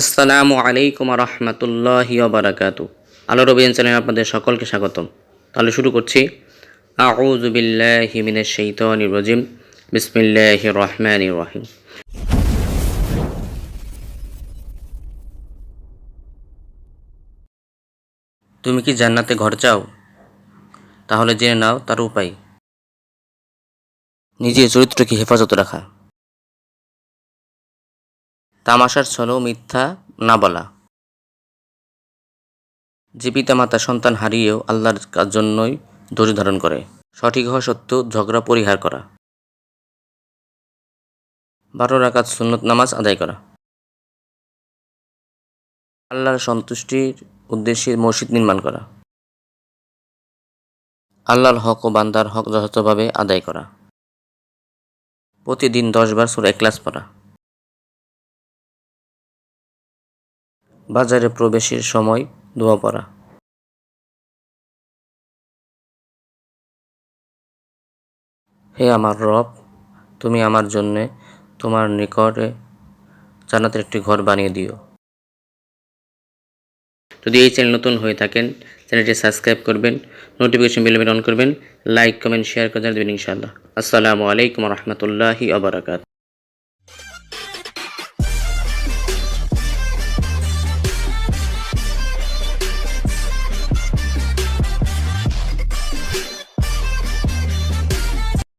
আসসালামু আলাইকুম রহমতুল্লাহি বারাকাতু। আলো রবিয়ান চ্যানেলে আপনাদের সকলকে স্বাগতম। তাহলে শুরু করছি। আউযু বিল্লাহি মিনাশ শাইতানির রাজিম। বিসমিল্লাহির রহমানির রহিম। তুমি কি জান্নাতে ঘর চাও? তাহলে জেনে নাও তার উপায়। নিজের চরিত্রকে হেফাজত রাখা। তামাশার ছলেও মিথ্যা না বলা। যে পিতামাতা সন্তান হারিয়েও আল্লাহর জন্যই ধৈর্য ধারণ করে, সঠিক হওয়া সত্ত্বেও ঝগড়া পরিহার করা। বারো রাকাত সুন্নত নামাজ আদায় করা। আল্লাহর সন্তুষ্টির উদ্দেশ্যে মসজিদ নির্মাণ করা। আল্লাহর হক ও বান্দার হক যথাযথভাবে আদায় করা। প্রতিদিন দশবার সুরা একলাস পড়া। বাজারে প্রবেশের সময় দোয়া পড়া। হে আমার রব, তুমি আমার জন্যে তোমার নিকটে জান্নাতের একটি ঘর বানিয়ে দিও। যদি এই চ্যানেল নতুন হয়ে থাকেন, চ্যানেলটি সাবস্ক্রাইব করবেন, নোটিফিকেশন বেল অন করবেন, লাইক, কমেন্ট, শেয়ার করে দেবেন ইনশাআল্লাহ। আসসালামু আলাইকুম রহমতুল্লাহি আবরাকাত